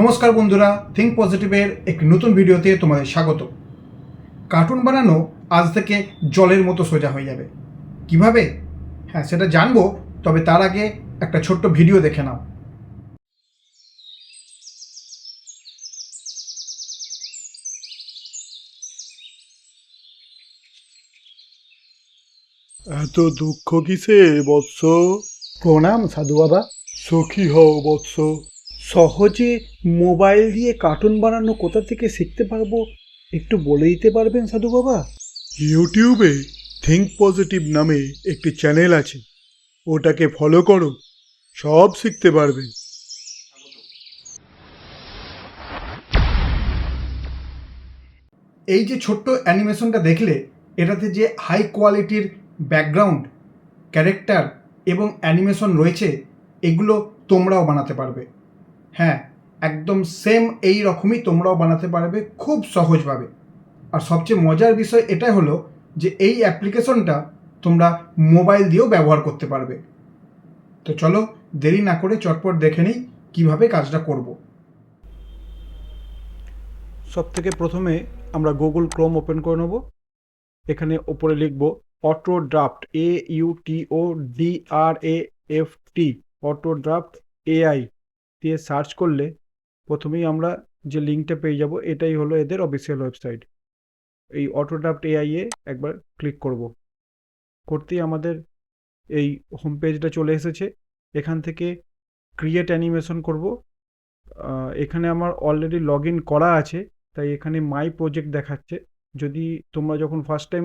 নমস্কার বন্ধুরা থিঙ্ক পজিটিভের একটি নতুন ভিডিওতে তোমাদের স্বাগত। কার্টুন বানানো আজ থেকে জলের মতো সোজা হয়ে যাবে। কীভাবে? হ্যাঁ সেটা জানব তবে তার আগে একটা ছোট্ট ভিডিও দেখে নাও। এত দুঃখ কিসে বৎস? প্রণাম সাধু বাবা। সখী হও বৎস। সহজে মোবাইল দিয়ে কার্টুন বানানো কোথা থেকে শিখতে পারব? একটু বলে দিতে পারবেন সাধু বাবা? ইউটিউবে থিঙ্ক পজিটিভ নামে একটি চ্যানেল আছে। ওটাকে ফলো করো সব শিখতে পারবে। এই যে ছোট্ট অ্যানিমেশনটা দেখলে এটাতে যে হাই কোয়ালিটির ব্যাকগ্রাউন্ড ক্যারেক্টার এবং অ্যানিমেশন রয়েছে এগুলো তোমরাও বানাতে পারবে। হ্যাঁ একদম সেম এই রকমই তোমরাও বানাতে পারবে খুব সহজভাবে। আর সবচেয়ে মজার বিষয় এটাই হলো যে এই অ্যাপ্লিকেশনটা তোমরা মোবাইল দিয়েও ব্যবহার করতে পারবে। তো চলো, দেরি না করে চটপট দেখে নিই কীভাবে কাজটা করব। সব থেকে প্রথমে আমরা গুগল ক্রোম ওপেন করে নেব। এখানে ওপরে লিখব auto draft A U T O D R A F T auto draft AI দিয়ে সার্চ করলে প্রথমেই আমরা যে লিঙ্কটা পেয়ে যাব, এটাই হলো এদের অফিসিয়াল ওয়েবসাইট এই অটো ড্রাফট এআই এ একবার ক্লিক করব। করতেই আমাদের এই হোম পেজটা চলে এসেছে। এখান থেকে ক্রিয়েট অ্যানিমেশন করব। এখানে আমার অলরেডি লগ ইন করা আছে, তাই এখানে মাই প্রজেক্ট দেখাচ্ছে। যদি তোমরা যখন ফার্স্ট টাইম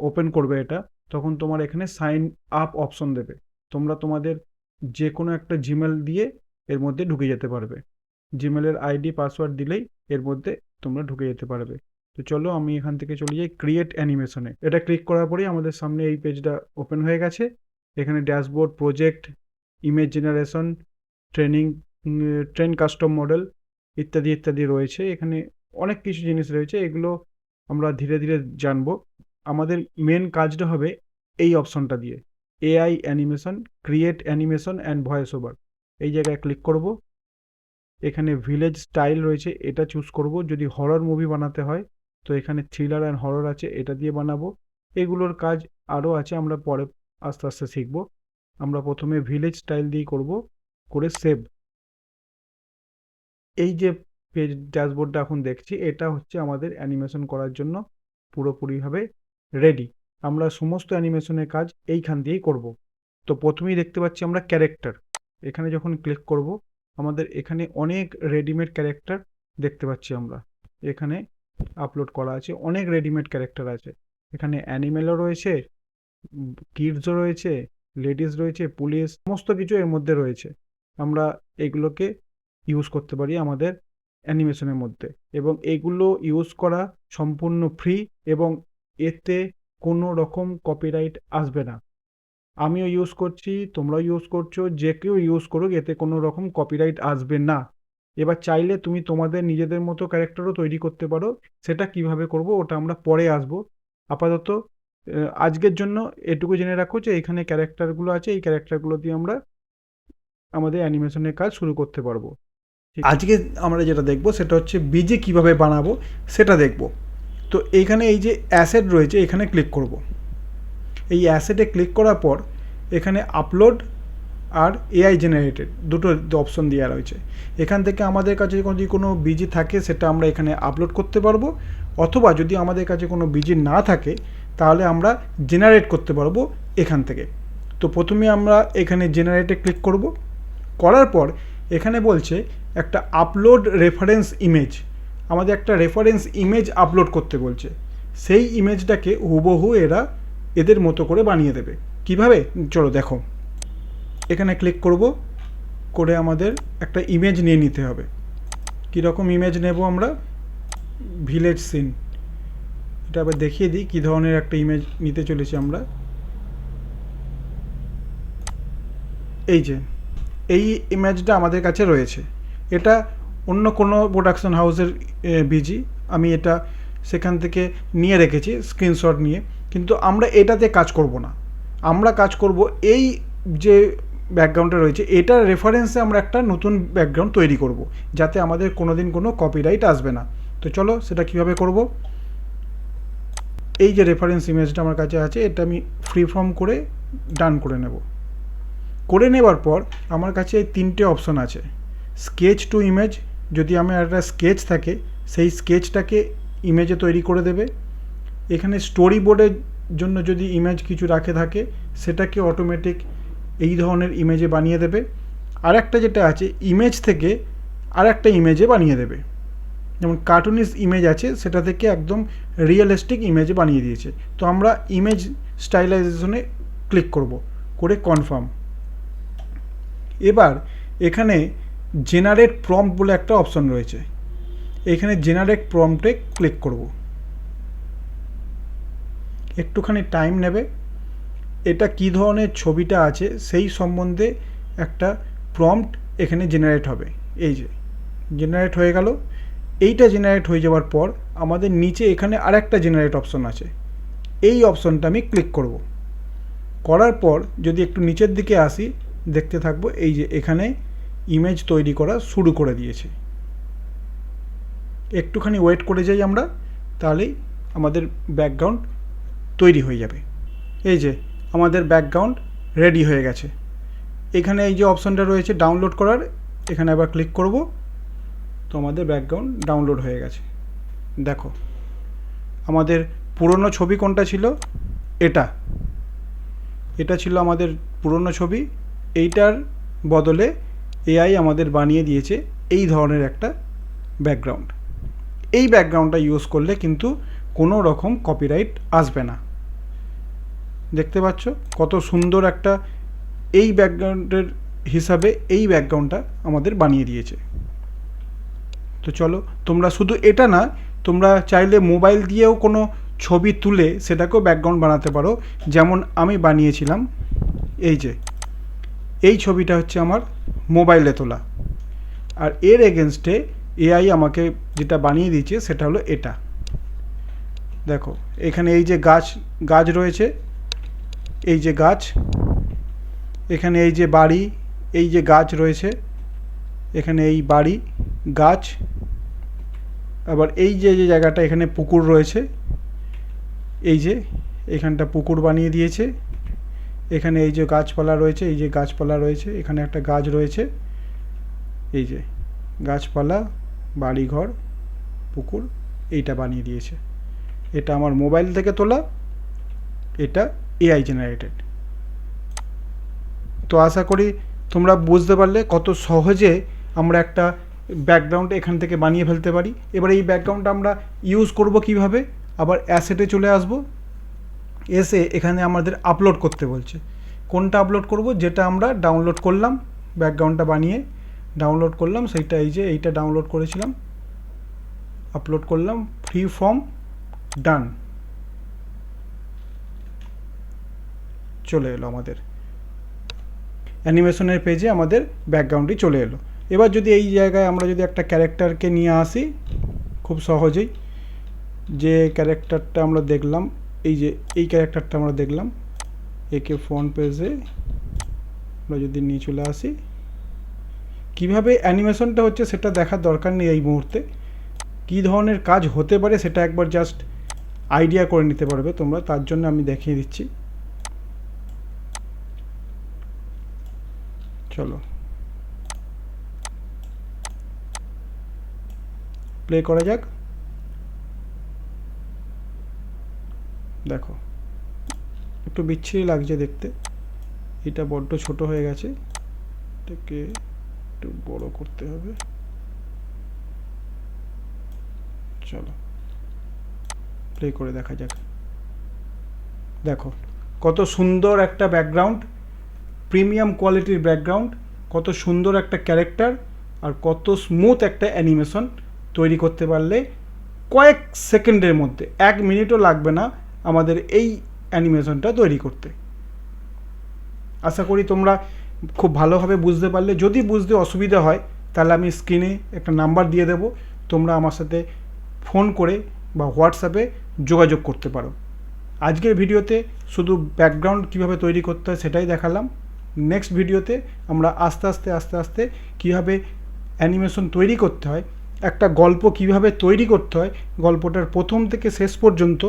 ওপেন করবে এটা, তখন তোমার এখানে সাইন আপ অপশন দেবে। তোমরা তোমাদের যে কোনো একটা জিমেল দিয়ে এর মধ্যে ঢুকে যেতে পারবে। জিমেলের আইডি পাসওয়ার্ড দিলেই এর মধ্যে তোমরা ঢুকে যেতে পারবে। তো চলো আমি এখান থেকে চলে যাই ক্রিয়েট অ্যানিমেশনে এটা ক্লিক করার পরেই আমাদের সামনে এই পেজটা ওপেন হয়ে গেছে। এখানে dashboard project image generation training train custom model ইত্যাদি ইত্যাদি রয়েছে। এখানে অনেক কিছু জিনিস রয়েছে, এগুলো আমরা ধীরে ধীরে জানব। আমাদের মেন কাজটা হবে এই অপশনটা দিয়ে। AI animation create animation and voice over এই জায়গায় ক্লিক করব। এখানে ভিলেজ স্টাইল রয়েছে, এটা চুজ করব। যদি হরর মুভি বানাতে হয়, তো এখানে থ্রিলার অ্যান্ড হরর আছে, এটা দিয়ে বানাবো। এগুলোর কাজ আরও আছে, আমরা পরে আস্তে আস্তে শিখব। আমরা প্রথমে ভিলেজ স্টাইল দিয়ে করব, করে সেভ এই যে পেজ ড্যাশবোর্ডটা এখন দেখছি, এটা হচ্ছে আমাদের অ্যানিমেশন করার জন্য পুরোপুরিভাবে রেডি আমরা সমস্ত অ্যানিমেশনের কাজ এইখান দিয়েই করব। তো প্রথমেই দেখতে পাচ্ছি আমরা ক্যারেক্টার এখানে যখন ক্লিক করব, আমাদের এখানে অনেক রেডিমেড ক্যারেক্টার দেখতে পাচ্ছি আমরা। এখানে আপলোড করা আছে, অনেক রেডিমেড ক্যারেক্টার আছে। এখানে অ্যানিমেলও রয়েছে কিডসও রয়েছে লেডিস রয়েছে পুলিশ সমস্ত কিছু এর মধ্যে রয়েছে। আমরা এগুলোকে ইউজ করতে পারি আমাদের অ্যানিমেশনের মধ্যে। এবং এগুলো ইউজ করা সম্পূর্ণ ফ্রি এবং এতে কোনো রকম কপিরাইট আসবে না। আমিও ইউজ করছি, তোমরাও ইউজ করছ, যে কেউ ইউজ করুক, এতে কোনো রকম কপিরাইট আসবে না। এবার চাইলে তুমি তোমাদের নিজেদের মতো ক্যারেক্টারও তৈরি করতে পারো, সেটা কীভাবে করব ওটা আমরা পরে আসব। আপাতত আজকের জন্য এটুকু জেনে রাখো যে এখানে ক্যারেক্টারগুলো আছে, এই ক্যারেক্টারগুলো দিয়ে আমরা আমাদের অ্যানিমেশনের কাজ শুরু করতে পারব। আজকে আমরা যেটা দেখব সেটা হচ্ছে বীজে কীভাবে বানাবো, সেটা দেখব। তো এইখানে এই যে অ্যাসেট রয়েছে, এখানে ক্লিক করব। এই অ্যাসেটে ক্লিক করার পর এখানে আপলোড আর এআই জেনারেটেড দুটো অপশন দেওয়া রয়েছে। এখান থেকে আমাদের কাছে যদি কোনো বিজি থাকে সেটা আমরা এখানে আপলোড করতে পারব, অথবা যদি আমাদের কাছে কোনো বিজি না থাকে তাহলে আমরা জেনারেট করতে পারব এখান থেকে। তো প্রথমে আমরা এখানে জেনারেটে ক্লিক করব। করার পর এখানে বলছে একটা আপলোড রেফারেন্স ইমেজ আমাদের একটা রেফারেন্স ইমেজ আপলোড করতে বলছে। সেই ইমেজটাকে হুবহু এরা এদের মতো করে বানিয়ে দেবে। কীভাবে? চলো দেখো। এখানে ক্লিক করব। করে আমাদের একটা ইমেজ নিয়ে নিতে হবে। কীরকম ইমেজ নেব আমরা? ভিলেজ সিন এটা আবার দেখিয়ে দিই কী ধরনের একটা ইমেজ নিতে চলেছি আমরা। এই যে, এই ইমেজটা আমাদের কাছে রয়েছে। এটা অন্য কোনো প্রোডাকশন হাউসের বিজি আমি এটা সেখান থেকে নিয়ে রেখেছি স্ক্রিনশট নিয়ে। কিন্তু আমরা এটাতে কাজ করব না। আমরা কাজ করব এই যে ব্যাকগ্রাউন্ডটা রয়েছে, এটার রেফারেন্সে আমরা একটা নতুন ব্যাকগ্রাউন্ড তৈরি করব, যাতে আমাদের কোনো দিন কোনো কপিরাইট আসবে না। তো চলো সেটা কীভাবে করব? এই যে রেফারেন্স ইমেজটা আমার কাছে আছে, এটা আমি ফ্রি ফর্ম করে ডান করে নেব। করে নেবার পর আমার কাছে এই তিনটে অপশন আছে। স্কেচ টু ইমেজ যদি আমার একটা স্কেচ থাকে, সেই স্কেচটাকে ইমেজে তৈরি করে দেবে। এখানে স্টোরি বোর্ডের জন্য যদি ইমেজ কিছু রাখে থাকে, সেটাকে অটোমেটিক এই ধরনের ইমেজে বানিয়ে দেবে। আর একটা যেটা আছে ইমেজ থেকে আর একটা ইমেজে বানিয়ে দেবে। যেমন কার্টুনিস ইমেজ আছে, সেটা থেকে একদম রিয়েলিস্টিক ইমেজে বানিয়ে দিয়েছে। তো আমরা ইমেজ স্টাইলাইজেশনে ক্লিক করব, করে কনফার্ম এবার এখানে জেনারেট প্রম্পট বলে একটা অপশন রয়েছে। এখানে জেনারেট প্রম্পটে ক্লিক করব। একটুখানি টাইম নেবে। এটা কী ধরনের ছবিটা আছে সেই সম্বন্ধে একটা প্রম্পট এখানে জেনারেট হবে। এই যে জেনারেট হয়ে গেল। এইটা জেনারেট হয়ে যাওয়ার পর আমাদের নিচে এখানে আরেকটা জেনারেট অপশন আছে। এই অপশনটা আমি ক্লিক করব। করার পর যদি একটু নিচের দিকে আসি, দেখতে থাকব এই যে এখানে ইমেজ তৈরি করা শুরু করে দিয়েছে। একটুখানি ওয়েট করে যাই আমরা, তাহলেই আমাদের ব্যাকগ্রাউন্ড তৈরি হয়ে যাবে। এই যে, আমাদের ব্যাকগ্রাউন্ড রেডি হয়ে গেছে। এখানে এই যে অপশানটা রয়েছে ডাউনলোড করার, এখানে আবার ক্লিক করব। তো আমাদের ব্যাকগ্রাউন্ড ডাউনলোড হয়ে গেছে। দেখো, আমাদের পুরনো ছবি কোনটা ছিল? এটা। এটা ছিল আমাদের পুরনো ছবি। এইটার বদলে এআই আমাদের বানিয়ে দিয়েছে এই ধরনের একটা ব্যাকগ্রাউন্ড এই ব্যাকগ্রাউন্ডটা ইউজ করলে কিন্তু কোনো রকম কপিরাইট আসবে না। দেখতে পাচ্ছ কত সুন্দর একটা এই ব্যাকগ্রাউন্ডের হিসাবে এই ব্যাকগ্রাউন্ডটা আমাদের বানিয়ে দিয়েছে। তো চলো, তোমরা শুধু এটা না, তোমরা চাইলে মোবাইল দিয়েও কোনো ছবি তুলে সেটাকেও ব্যাকগ্রাউন্ড বানাতে পারো। যেমন আমি বানিয়েছিলাম, এই যে, এই ছবিটা হচ্ছে আমার মোবাইলে তোলা। আর এর এগেনস্টে এআই আমাকে যেটা বানিয়ে দিয়েছে সেটা হলো এটা। দেখো, এখানে এই যে গাছ গাছ রয়েছে, এই যে গাছ, এখানে এই যে বাড়ি, এই যে গাছ রয়েছে, এখানে এই বাড়ি, গাছ, আবার এই যে যে জায়গাটা এখানে পুকুর রয়েছে, এই যে এখানটা পুকুর বানিয়ে দিয়েছে, এখানে এই যে গাছপালা রয়েছে, এই যে গাছপালা রয়েছে, এখানে একটা গাছ রয়েছে, এই যে গাছপালা, বাড়িঘর, পুকুর, এইটা বানিয়ে দিয়েছে। এটা আমার মোবাইল থেকে তোলা, এটা এআই জেনারেটেড তো আশা করি তোমরা বুঝতে পারলে কত সহজে আমরা একটা ব্যাকগ্রাউন্ড এখান থেকে বানিয়ে ফেলতে পারি। এবার এই ব্যাকগ্রাউন্ডটা আমরা ইউজ করব কীভাবে? আবার অ্যাসেটে চলে আসব। এসে এখানে আমাদের আপলোড করতে বলছে। কোনটা আপলোড করব? যেটা আমরা ডাউনলোড করলাম ব্যাকগ্রাউন্ডটা বানিয়ে ডাউনলোড করলাম, সেইটা এই যে এইটা ডাউনলোড করেছিলাম। আপলোড করলাম ফ্রি ফর্ম ডান চলে এলো আমাদের। অ্যানিমেশনের পেজে আমাদের ব্যাকগ্রাউন্ডটি চলে এলো। এবার যদি এই জায়গায় আমরা যদি একটা ক্যারেক্টারকে নিয়ে আসি, খুব সহজেই, যে ক্যারেক্টারটা আমরা দেখলাম, এই যে, এই ক্যারেক্টারটা আমরা দেখলাম, একে ফোন পেজে আমরা যদি নিয়ে চলে আসি, কীভাবে অ্যানিমেশনটা হচ্ছে সেটা দেখার দরকার নেই এই মুহূর্তে। কী ধরনের কাজ হতে পারে সেটা একবার জাস্ট আইডিয়া করে নিতে পারবে তোমরা, তার জন্য আমি দেখিয়ে দিচ্ছি। চলো। প্লে করা যাক। দেখো, একটু বিচ্ছিরি লাগছে দেখতে। এটা বড্ড ছোট হয়ে গেছে। এটাকে একটু বড় করতে হবে। চলো। প্লে করে দেখা যাক। দেখো, কত সুন্দর একটা ব্যাকগ্রাউন্ড প্রিমিয়াম কোয়ালিটির ব্যাকগ্রাউন্ড কত সুন্দর একটা ক্যারেক্টার আর কত স্মুথ একটা অ্যানিমেশন তৈরি করতে পারলে কয়েক সেকেন্ডের মধ্যে, এক মিনিটও লাগবে না আমাদের এই অ্যানিমেশনটা তৈরি করতে। আশা করি তোমরা খুব ভালোভাবে বুঝতে পারলে। যদি বুঝতে অসুবিধা হয়, তাহলে আমি স্ক্রিনে একটা নাম্বার দিয়ে দেবো। তোমরা আমার সাথে ফোন করে বা হোয়াটসঅ্যাপে যোগাযোগ করতে পারো। আজকের ভিডিওতে শুধু ব্যাকগ্রাউন্ড কীভাবে তৈরি করতে হয় সেটাই দেখালাম। নেক্সট ভিডিওতে আমরা আস্তে আস্তে আস্তে আস্তে কীভাবে অ্যানিমেশন তৈরি করতে হয়, একটা গল্প কীভাবে তৈরি করতে হয়, গল্পটার প্রথম থেকে শেষ পর্যন্ত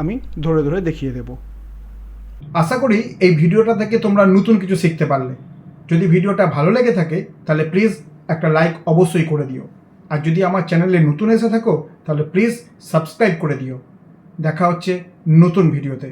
আমি ধরে ধরে দেখিয়ে দেব। আশা করি এই ভিডিওটা থেকে তোমরা নতুন কিছু শিখতে পারলে। যদি ভিডিওটা ভালো লেগে থাকে, তাহলে প্লিজ একটা লাইক অবশ্যই করে দিও। আর যদি আমার চ্যানেলে নতুন এসে থাকো, তাহলে প্লিজ সাবস্ক্রাইব করে দিও। দেখা হচ্ছে নতুন ভিডিওতে